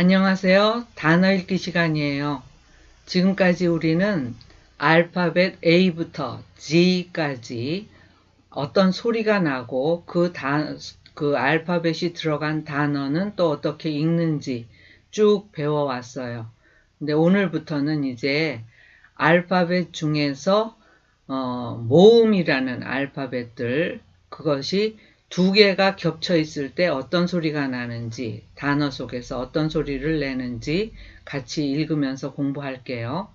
안녕하세요. 단어 읽기 시간이에요. 지금까지 우리는 알파벳 A부터 G까지 어떤 소리가 나고 그, 단, 그 알파벳이 들어간 단어는 또 어떻게 읽는지 쭉 배워왔어요. 근데 오늘부터는 이제 알파벳 중에서 어, 모음이라는 알파벳들 그것이 두 개가 겹쳐 있을 때 어떤 소리가 나는지, 단어 속에서 어떤 소리를 내는지 같이 읽으면서 공부할게요.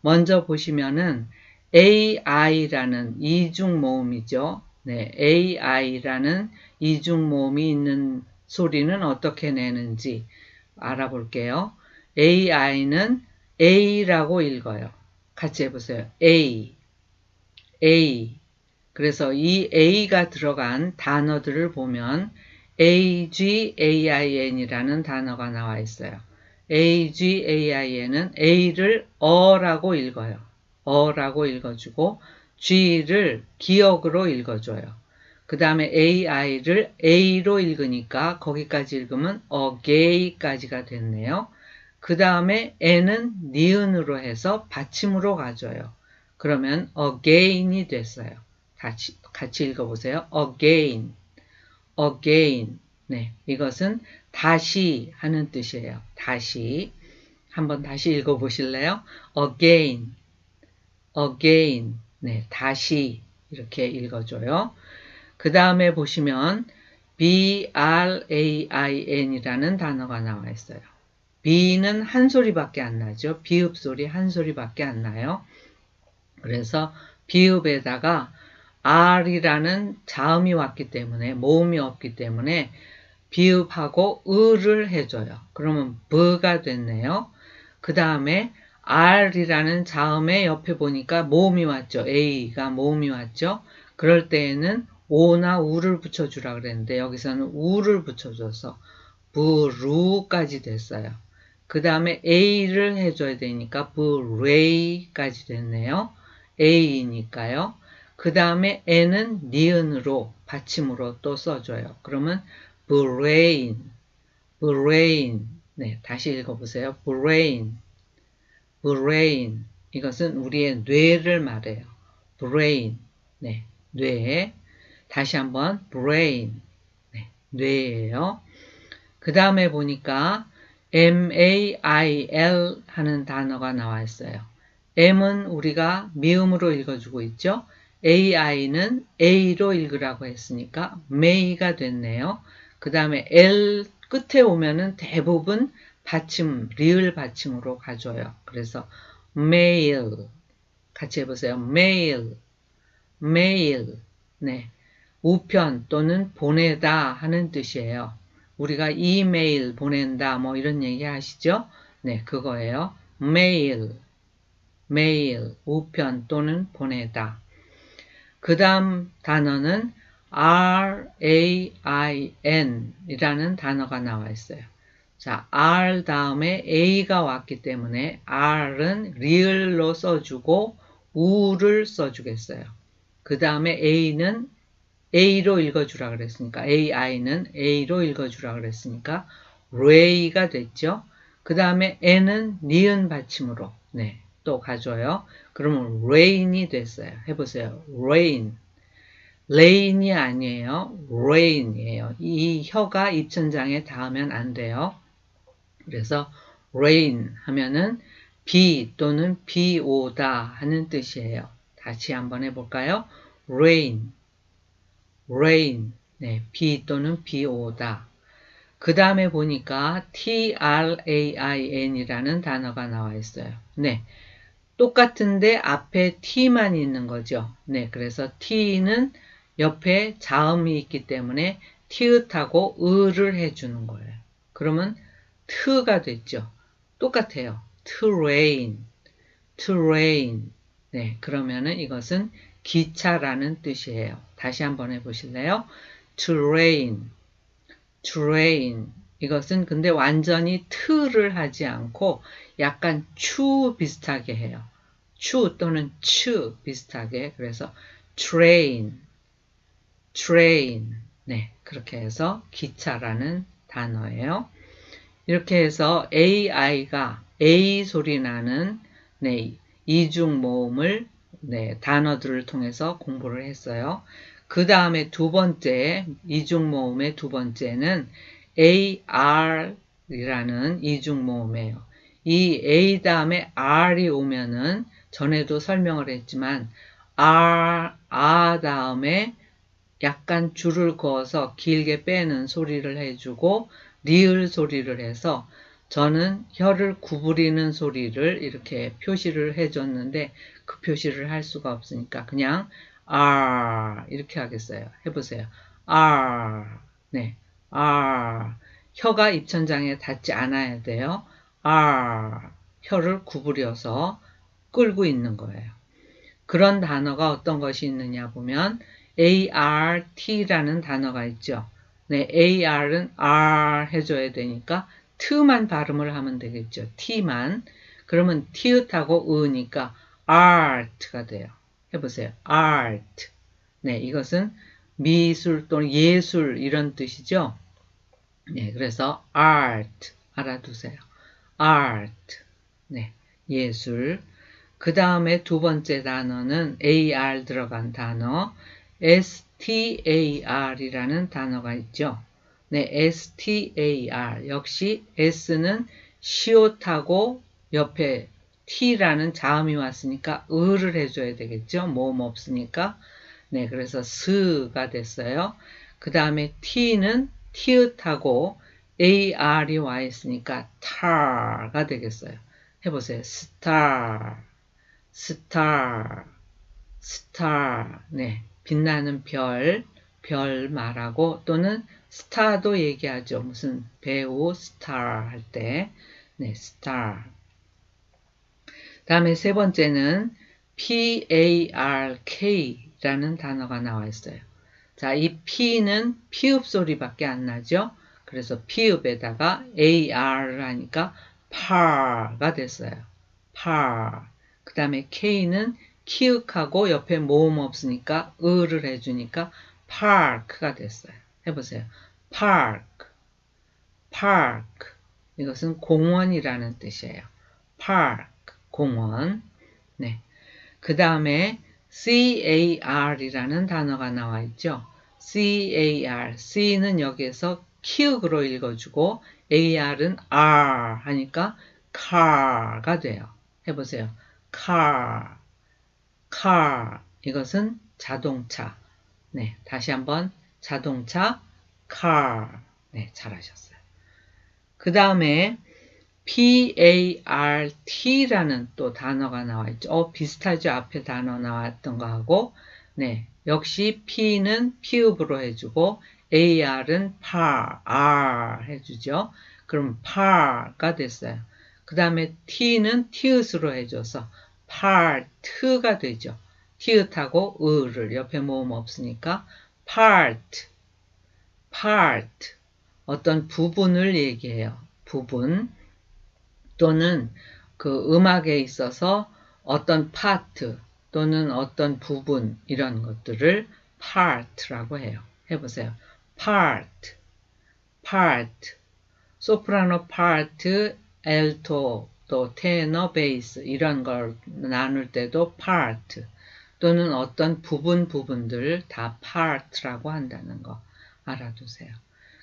먼저 보시면은 AI라는 이중 모음이죠. 네, AI라는 이중 모음이 있는 소리는 어떻게 내는지 알아볼게요. AI는 A라고 읽어요. 같이 해보세요. A, A, 그래서 이 A가 들어간 단어들을 보면 AGAIN이라는 단어가 나와 있어요. AGAIN은 A를 어라고 읽어요. 어라고 읽어주고 G를 기억으로 읽어줘요. 그 다음에 AI를 A로 읽으니까 거기까지 읽으면 again까지가 됐네요. 그 다음에 N은 니은으로 해서 받침으로 가줘요. 그러면 again이 됐어요. 같이, 같이 읽어보세요. again, again. 네, 이것은 다시 하는 뜻이에요. 다시. 한번 다시 읽어보실래요? again, again. 네, 다시 이렇게 읽어줘요. 그 다음에 보시면 B-R-A-I-N이라는 단어가 나와 있어요. B는 한 소리밖에 안 나죠. 비읍 소리 한 소리밖에 안 나요. 그래서 비읍에다가 R이라는 자음이 왔기 때문에 모음이 없기 때문에 비읍하고 을을 해줘요. 그러면 B가 됐네요. 그 다음에 R이라는 자음의 옆에 보니까 모음이 왔죠. A가 모음이 왔죠. 그럴 때에는 오나 우를 붙여주라 그랬는데 여기서는 우를 붙여줘서 부루까지 됐어요. 그 다음에 A를 해줘야 되니까 부레이까지 됐네요. A니까요. 그 다음에 n은 니은으로 받침으로 또 써줘요. 그러면 brain, brain. 네, 다시 읽어보세요. brain, brain. 이것은 우리의 뇌를 말해요. brain. 네, 뇌. 다시 한번 brain. 네, 뇌예요. 그 다음에 보니까 M-A-I-L 하는 단어가 나와 있어요. M은 우리가 미음으로 읽어주고 있죠. AI는 A로 읽으라고 했으니까 may가 됐네요. 그 다음에 L 끝에 오면은 대부분 받침, 리을 받침으로 가져요. 그래서 mail 같이 해보세요. mail, mail 네 우편 또는 보내다 하는 뜻이에요. 우리가 이메일 보낸다 뭐 이런 얘기 하시죠? 네 그거예요. mail, mail 우편 또는 보내다. 그 다음 단어는 R-A-I-N 이라는 단어가 나와 있어요. 자, R 다음에 A가 왔기 때문에 R은 리을로 써주고 우를 써주겠어요. 그 다음에 A는 A로 읽어주라 그랬으니까 AI는 A로 읽어주라 그랬으니까 Ray가 됐죠. 그 다음에 N은 니은 받침으로 네, 또 가져요. 그러면 rain이 됐어요. 해보세요. rain. rain이 아니에요. rain이에요. 이 혀가 입천장에 닿으면 안 돼요. 그래서 rain 하면은 비 또는 비 오다 하는 뜻이에요. 다시 한번 해볼까요? rain, rain, 네, 비 또는 비 오다. 그 다음에 보니까 train이라는 단어가 나와 있어요. 네, 똑같은데 앞에 t만 있는 거죠. 네, 그래서 t는 옆에 자음이 있기 때문에 티읕하고 을을 해주는 거예요. 그러면 트가 됐죠. 똑같아요. train, train. 네, 그러면은 이것은 기차라는 뜻이에요. 다시 한번 해보실래요? train, train. 이것은 근데 완전히 트를 하지 않고 약간 추 비슷하게 해요. 추 또는 추 비슷하게 그래서 train, train 네 그렇게 해서 기차라는 단어예요. 이렇게 해서 AI가 A 소리 나는 네, 이중 모음을 네, 단어들을 통해서 공부를 했어요. 그 다음에 두 번째, 이중 모음의 두 번째는 AR이라는 이중 모음이에요. 이 A 다음에 R이 오면은 전에도 설명을 했지만 R, 아 다음에 약간 줄을 그어서 길게 빼는 소리를 해주고 리을 소리를 해서 저는 혀를 구부리는 소리를 이렇게 표시를 해줬는데 그 표시를 할 수가 없으니까 그냥 R 이렇게 하겠어요. 해보세요. R 네 R 혀가 입천장에 닿지 않아야 돼요. R 혀를 구부려서 끌고 있는 거예요. 그런 단어가 어떤 것이 있느냐 보면 ART라는 단어가 있죠. 네, AR은 R 해줘야 되니까 T만 발음을 하면 되겠죠. T만. 그러면 티읕하고 으니까 art가 돼요. 해보세요. art. 네, 이것은 미술 또는 예술 이런 뜻이죠. 네, 그래서 art 알아두세요. art. 네, 예술. 그 다음에 두 번째 단어는 AR 들어간 단어 STAR이라는 단어가 있죠. 네, STAR. 역시 S는 시옷하고 옆에 T라는 자음이 왔으니까 을을 해줘야 되겠죠. 모음 없으니까. 네, 그래서 스가 됐어요. 그 다음에 T는 티읕하고 AR이 와 있으니까 tar가 되겠어요. 해보세요. star, star, star. 네, 빛나는 별, 별 말하고 또는 스타도 얘기하죠. 무슨 배우 스타 할 때. 네, 스타. 다음에 세 번째는 PARK라는 단어가 나와 있어요. 자, 이 P는 피읍 소리밖에 안 나죠. 그래서 피읍에다가 AR을 하니까 par가 됐어요. par. 그 다음에 K는 키읔하고 옆에 모음 없으니까 을을 해주니까 park가 됐어요. 해보세요. park, park. 이것은 공원이라는 뜻이에요. park, 공원. 네. 그 다음에 car이라는 단어가 나와 있죠. car, c는 여기에서 키읔으로 읽어주고 ar은 r 하니까 car가 돼요. 해보세요. car, car. 이것은 자동차. 네, 다시 한번 자동차, car. 네, 잘하셨어요. 그 다음에 PART라는 또 단어가 나와 있죠. 어, 비슷하죠? 앞에 단어 나왔던 거하고. 네, 역시 P는 피읍으로 해주고 AR은 par, R 해주죠. 그럼 par가 됐어요. 그 다음에 T는 티읕으로 해줘서 part가 되죠. 티읕하고 을을 옆에 모음 없으니까 part, part 어떤 부분을 얘기해요. 부분 또는 그 음악에 있어서 어떤 파트 또는 어떤 부분 이런 것들을 part라고 해요. 해보세요. part, part, 소프라노 part, 알토, 또 테너, 베이스 이런 걸 나눌 때도 part 또는 어떤 부분 부분들 다 part라고 한다는 거 알아두세요.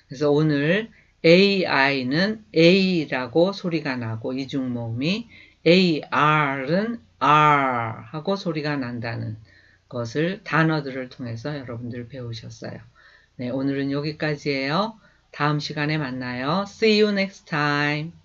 그래서 오늘 AI는 A라고 소리가 나고 이중모음이 AR은 R 하고 소리가 난다는 것을 단어들을 통해서 여러분들 배우셨어요. 네, 오늘은 여기까지예요. 다음 시간에 만나요. See you next time.